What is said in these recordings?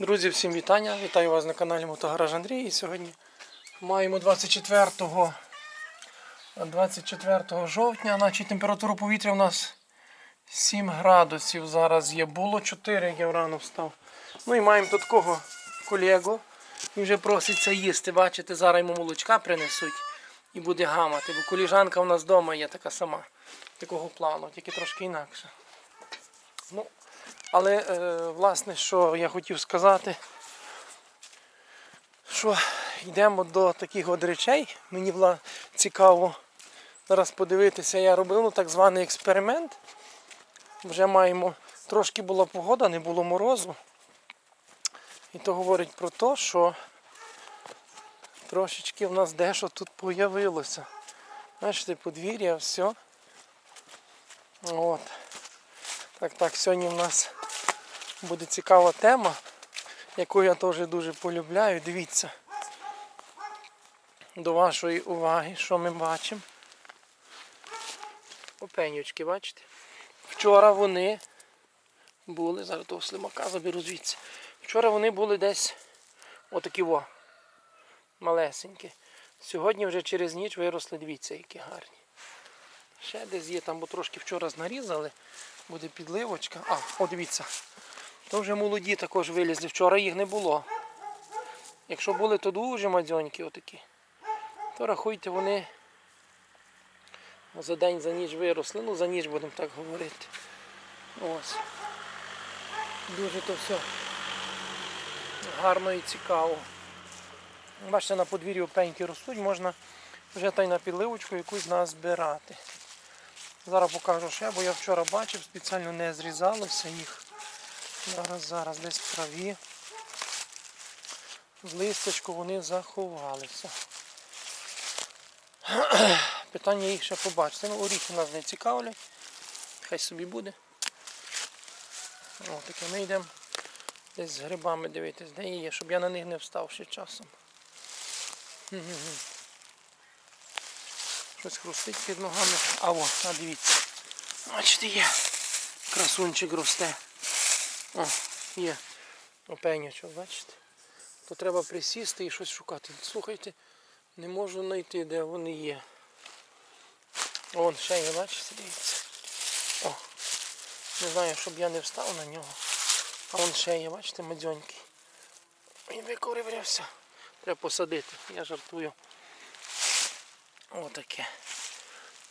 Друзі, всім вітання! Вітаю вас на каналі Мотогараж Андрій. І сьогодні маємо 24, 24 жовтня. Значить, температура повітря у нас 7 градусів зараз є. Було 4, як я рано встав. Ну і маємо тут такого колегу. Він вже проситься їсти. Бачите, зараз йому молочка принесуть і буде гамати. Бо коліжанка у нас вдома є така сама, такого плану, тільки трошки інакше. Ну, але е, власне, що я хотів сказати, що йдемо до таких от речей. Мені було цікаво зараз подивитися, я робив ну, так званий експеримент. Вже маємо, трошки була погода, не було морозу. І то говорить про те, що трошечки в нас дещо тут появилося. Бачите, подвір'я, все. От. Так, так, сьогодні в нас буде цікава тема, яку я теж дуже полюбляю. Дивіться. До вашої уваги, що ми бачимо. Опенючки, бачите? Вчора вони були, зараз того слимака заберу звідси. Вчора вони були десь отакі во, малесенькі. Сьогодні вже через ніч виросли, дивіться, які гарні. Ще десь є, там бо трошки вчора знарізали, буде підливочка. А, о, дивіться. То вже молоді також вилізли. Вчора їх не було. Якщо були, то дуже мадзьонькі отакі. То рахуйте, вони за день, за ніч виросли. Ну, за ніч будемо так говорити. Ось. Дуже то все гарно і цікаво. Бачите, на подвір'ї опеньки ростуть, можна вже та й на підливочку якусь назбирати. Зараз покажу ще, бо я вчора бачив, спеціально не зрізалося їх. Зараз, зараз десь в траві. В листочку вони заховалися. Питання їх ще побачити. Ну, оріхи нас не цікавлять. Хай собі буде. О, таке ми йдемо десь з грибами дивитись, де є, щоб я на них не встав ще часом. Щось хрустить під ногами. А о, а дивіться. Бачите, є. Красунчик росте. О, є. Опенячок, бачите? То треба присісти і щось шукати. Слухайте, не можу знайти, де вони є. Вон ще є, бачите, дивіться. О, не знаю, щоб я не встав на нього. А вон ще є, бачите, мадзьонький. Він викорився. Треба посадити, я жартую. Отаке.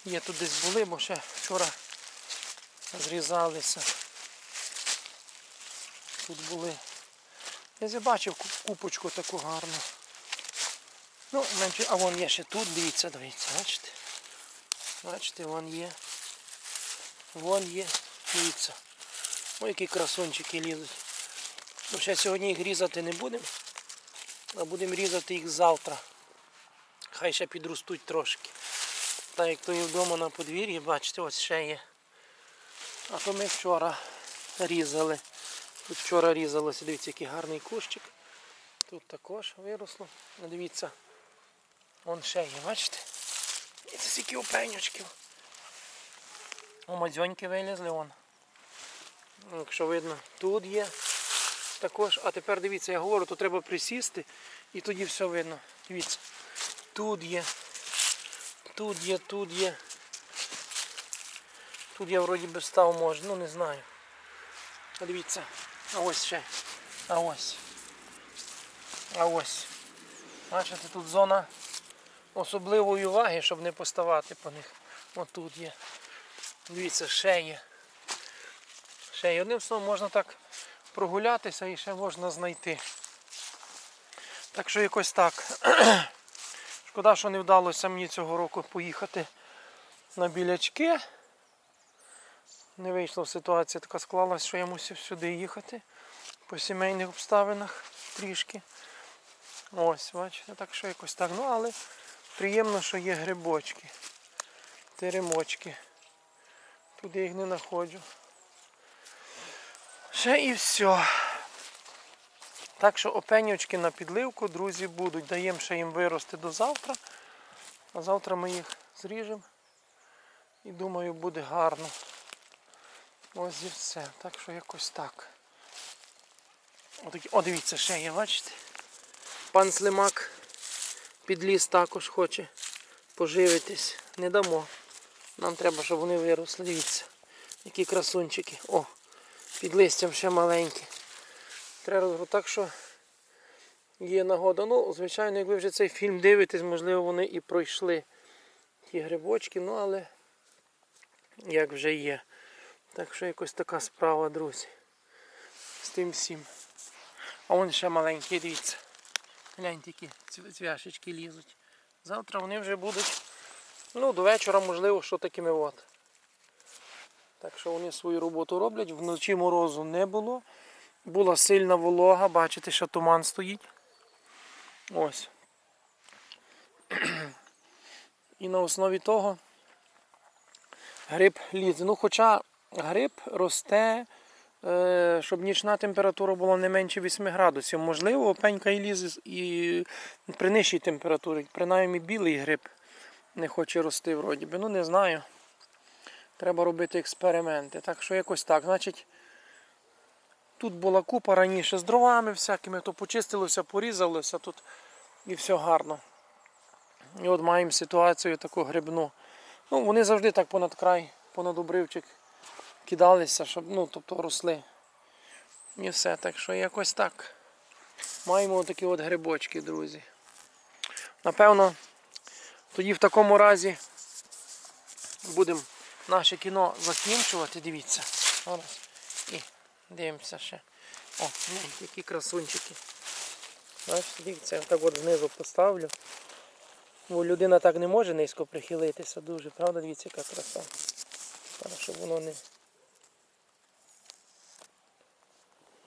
Є тут десь були, бо ще вчора зрізалися. Тут були. Я вже бачив ку- купочку таку гарну. Ну, а вон є ще тут, дивіться, дивіться, бачите? Бачите, вон є. Вон є, дивіться. Ой, які красунчики лізуть. Ну, ще сьогодні їх різати не будемо, а будемо різати їх завтра. Хай ще підростуть трошки. Так як то і вдома на подвір'ї, бачите, ось ще є. А то ми вчора різали. Тут вчора різалося, дивіться, який гарний кущик. Тут також виросло. Дивіться, вон ще є, бачите? Це скільки опенючків. О, мадзьоньки вилізли вон. Ну, Якщо видно, тут є також. А тепер дивіться, я говорю, то треба присісти і тоді все видно. Дивіться. Тут є. Тут є, тут є. Тут я вроді би став може, ну не знаю. Дивіться. А ось ще. А ось. А ось. Бачите, тут зона особливої уваги, щоб не поставати по них. Ось тут є. Дивіться, ще є. Ще є. Одним словом можна так прогулятися і ще можна знайти. Так що якось так. Шкода, що не вдалося мені цього року поїхати на білячки. Не вийшла ситуація така склалася, що я мусив сюди їхати по сімейних обставинах трішки. Ось, бачите, так що якось так. Ну, але приємно, що є грибочки, теремочки. Туди їх не знаходжу. Ще і все. Так що опенючки на підливку, друзі, будуть. Даємо ще їм вирости до завтра. А завтра ми їх зріжемо. І думаю, буде гарно. Ось і все. Так що якось так. Отакі, о, дивіться, ще є, бачите? Пан Слимак під ліс також хоче поживитись. Не дамо. Нам треба, щоб вони виросли. Дивіться, які красунчики. О, під листям ще маленькі. Треба так, що є нагода. Ну, звичайно, як ви вже цей фільм дивитесь, можливо, вони і пройшли ті грибочки, ну але як вже є. Так що якось така справа, друзі. З тим всім. А вон ще маленькі, дивіться. Гляньте, які цвяшечки лізуть. Завтра вони вже будуть. Ну, до вечора, можливо, що такими от. Так що вони свою роботу роблять. Вночі морозу не було. Була сильна волога, бачите, що туман стоїть. Ось. І на основі того гриб лізе. Ну, хоча гриб росте, е, щоб нічна температура була не менше 8 градусів. Можливо, опенька і лізе і при нижчій температурі. Принаймні білий гриб не хоче рости вроді би. Ну не знаю. Треба робити експерименти. Так що якось так. Значить, тут була купа раніше з дровами всякими, то почистилося, порізалося тут і все гарно. І от маємо ситуацію таку грибну. Ну, вони завжди так понад край, понад обривчик кидалися, щоб, ну, тобто росли. І все. Так що якось так. Маємо такі от грибочки, друзі. Напевно, тоді в такому разі будемо наше кіно закінчувати. Дивіться. Зараз. І дивимося ще. О, гляньте, які красунчики. Бачите, дивіться, я так от знизу поставлю. Бо людина так не може низько прихилитися дуже, правда? Дивіться, яка краса. Щоб воно не,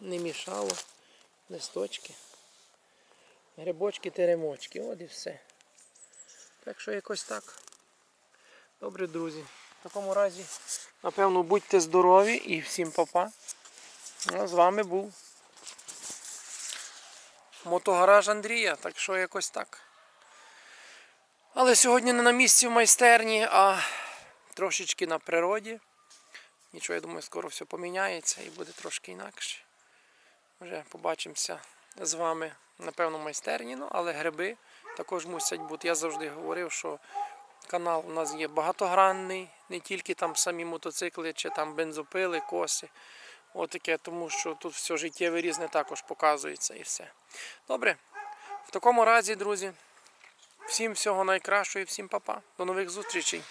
не мішало. Листочки. Грибочки, теремочки, от і все. Так що якось так. Добре, друзі. В такому разі, напевно, будьте здорові і всім папа. Ну, з вами був мотогараж Андрія, так що якось так. Але сьогодні не на місці в майстерні, а трошечки на природі. Нічого, я думаю, скоро все поміняється і буде трошки інакше. Вже побачимося з вами, напевно, в майстерні, ну, але гриби також мусять бути. Я завжди говорив, що канал у нас є багатогранний, не тільки там самі мотоцикли чи там бензопили, коси. Отаке, тому що тут все життєве різне також показується і все. Добре. В такому разі, друзі, всім всього найкращого і всім па-па. До нових зустрічей.